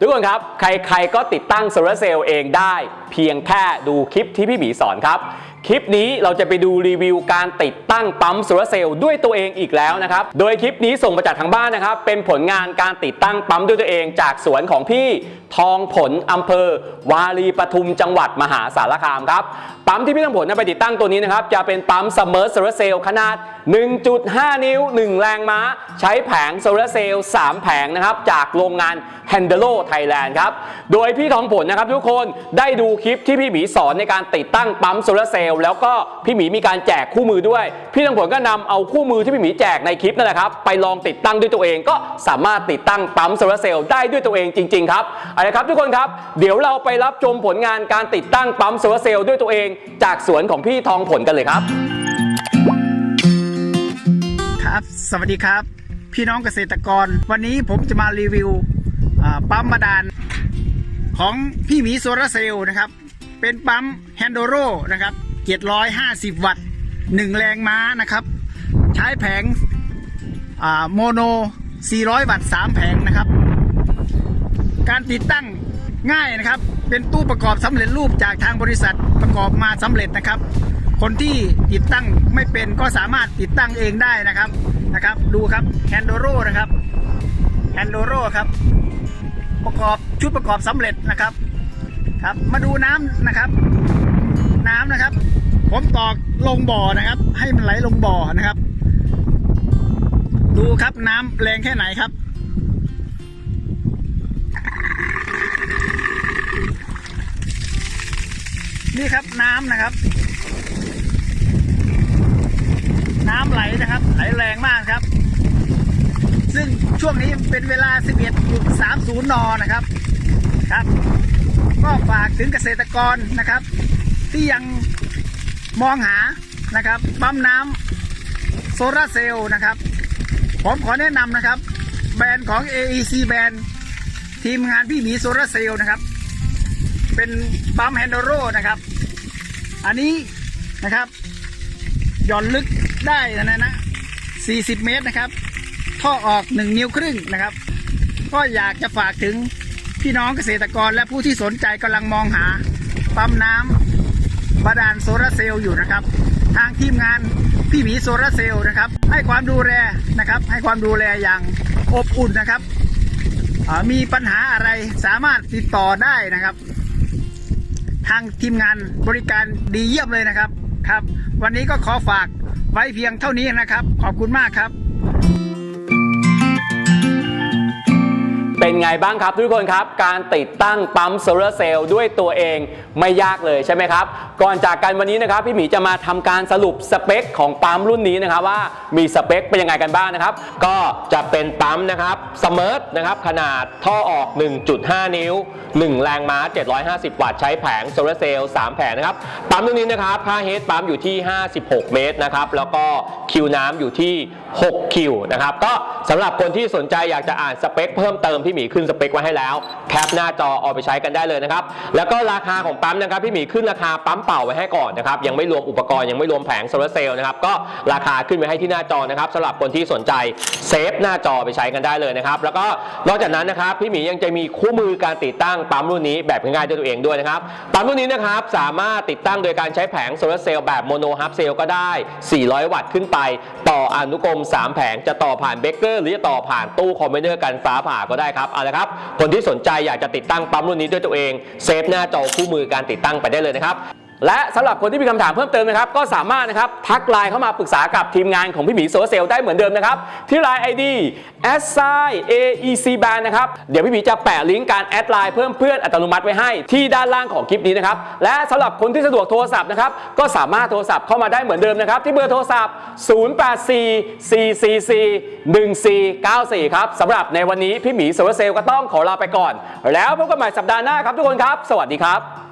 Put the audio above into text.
ทุกคนครับ ใครๆก็ติดตั้งโซลาร์เซลล์เองได้ เพียงแค่ดูคลิปที่พี่หมีสอนครับ คลิปนี้เราจะไปดูรีวิวการติดตั้งปั๊มโซลาเซลล์ด้วยตัวเองอีกแล้วนะครับ โดยคลิปนี้ส่งมาจากทางบ้านนะครับ เป็นผลงานการติดตั้งปั๊มด้วยตัวเองจากสวนของพี่ ทองผลอำเภอ วารีปทุมจังหวัดมหาสารคามครับ ปั๊มที่พี่ทองผลนำไปติดตั้งตัวนี้นะครับ จะเป็นปั๊มซัมอร์โซลาเซลล์ขนาด 1.5 นิ้ว 1 แรงม้า ใช้แผงโซลาเซลล์3แผงนะครับ จากโรงงาน h a n d e l o Thailand ครับ โดยพี่ทองผลนะครับทุกคนได้ดูคลิปที่พี่หมีสอนในการติดตั้งปั๊มโซลาเซลล์แล้วก็พี่หมีมีการแจกคู่มือด้วย พี่ทองผลก็นำเอาคู่มือที่พี่หมีแจกในคลิปนั่นแหละครับไปลองติดตั้งด้วยตัวเองก็สามารถติดตั้งปั๊มโซลาเซลล์ได้ด้วยตัวเองจริงๆครับเละครับทุกคนครับ เดี๋ยวเราไปรับชมผลงานการติดตั้งปั๊มโซลาร์เซลล์ด้วยตัวเองจากสวนของพี่ทองผลกันเลยครับ ครับ สวัสดีครับ พี่น้องเกษตรกร วันนี้ผมจะมารีวิวปั๊มบาดาลของพี่หมีโซลาร์เซลล์นะครับ เป็นปั๊มแฮนโดโรนะครับ750 วัตต์1แรงม้านะครับ ใช้แผงโมโน 400 วัตต์ 3 แผงนะครับ การติดตั้งง่ายนะครับ เป็นตู้ประกอบสำเร็จรูปจากทางบริษัทประกอบมาสำเร็จนะครับ คนที่ติดตั้งไม่เป็นก็สามารถติดตั้งเองได้นะครับนะครับ ดูครับแฮนโดโรนะครับแฮนโดโรครับประกอบชุดประกอบสำเร็จนะครับครับ มาดูน้ำนะครับ น้ำนะครับ ผมตอกลงบ่อนะครับ ให้มันไหลลงบ่อนะครับ ดูครับน้ำแรงแค่ไหนครับ นี่ครับน้ำนะครับ น้ำไหลนะครับ ไหลแรงมากครับ ซึ่งช่วงนี้เป็นเวลา 11.30 น นะครับครับ ก็ฝากถึงเกษตรกรนะครับ ที่ยังมองหานะครับปั๊มน้ำโซลาร์เซลล์นะครับ ผมขอแนะนำนะครับ แบรนด์ของ AEC แบรนด์ทีมงานพี่หมีโซลาร์เซลล์นะครับ เป็นปั๊มแฮนโดโรนะครับ อันนี้นะครับหย่อนลึกได้นะนะ 40 เมตรนะครับ ท่อออก 1 นิ้วครึ่งนะครับ ก็อยากจะฝากถึงพี่น้องเกษตรกรและผู้ที่สนใจกำลังมองหาปั๊มน้ำบาดาลโซลาร์เซลล์อยู่นะครับ ทางทีมงานพี่หมีโซลาร์เซลล์นะครับ ให้ความดูแลนะครับ ให้ความดูแลอย่างอบอุ่นนะครับ มีปัญหาอะไรสามารถติดต่อได้นะครับ ทางทีมงานบริการดีเยี่ยมเลยนะครับครับ วันนี้ก็ขอฝากไว้เพียงเท่านี้นะครับ ขอบคุณมากครับ เป็นไงบ้างครับทุกคนครับ การติดตั้งปั๊มโซลาร์เซลล์ด้วยตัวเองไม่ยากเลยใช่ไหมครับ ก่อนจากกันวันนี้นะครับพี่หมีจะมาทำการสรุปสเปคของปั๊มรุ่นนี้นะครับว่ามีสเปคเป็นยังไงกันบ้างนะครับ ก็จะเป็นปั๊มนะครับสมิร์ทนะครับขนาดท่อออก 1.5 นิ้ว 1 แรงม้า 750 วัตต์ใช้แผงโซลาร์เซลล์3แผงนะครับปั๊มตัวนี้นะครับค่าเฮดปั๊มอยู่ที่ 56 เมตรนะครับแล้วก็คิวน้ำอยู่ที่ 6 คิวนะครับก็สำหรับคนที่สนใจอยากจะอ่านสเปคเพิ่มเติมพี่หมีขึ้นสเปคไว้ให้แล้วแคปหน้าจอเอาไปใช้กันได้เลยนะครับแล้วก็ราคาของปั๊มนะครับพี่หมีขึ้นราคาปั๊มเป่าไว้ให้ก่อนนะครับยังไม่รวมอุปกรณ์ยังไม่รวมแผงโซลาร์เซลล์นะครับก็ราคาขึ้นไว้ให้ที่หน้าจอนะครับสำหรับคนที่สนใจเซฟหน้าจอไปใช้กันได้เลยนะครับแล้วก็นอกจากนั้นนะครับพี่หมียังจะมีคู่มือการติดตั้งปั๊มรุ่นนี้แบบง่ายๆด้วยตัวเองด้วยนะครับปั๊มรุ่นนี้นะครับสามารถติดตั้งโดยการใช้แผงโซลาร์เซลล์แบบโมโนฮับเซลล์ก็ได้ 400 วัตต์ขึ้นไป ต่ออนุกรม 3 แผงจะต่อผ่านเบเกอร์ หรือจะต่อผ่านตู้คอมบิเนอร์กันฟ้าผ่าก็ได้ครับเอาละครับ คนที่สนใจอยากจะติดตั้งปั๊มรุ่นนี้ด้วยตัวเองเซฟหน้าจอคู่มือการติดตั้งไปได้เลยนะครับ และสำหรับคนที่มีคำถามเพิ่มเติมนะครับ ก็สามารถนะครับทักไลน์เข้ามาปรึกษากับทีมงานของพี่หมีโซเซลได้เหมือนเดิมนะครับ ที่ไลน์ ID s i aec band นะครับ เดี๋ยวพี่หมีจะแปะลิงก์การแอดไลน์เพิ่มเพื่อนอัตโนมัติไว้ให้ที่ด้านล่างของคลิปนี้นะครับ และสำหรับคนที่สะดวกโทรศัพท์นะครับ ก็สามารถโทรศัพท์เข้ามาได้เหมือนเดิมนะครับ ที่เบอร์โทรศัพท์ 0844441494 ครับสำหรับในวันนี้พี่หมีโซเซลก็ต้องขอลาไปก่อน แล้วพบกันใหม่สัปดาห์หน้าครับทุกคนครับ สวัสดีครับ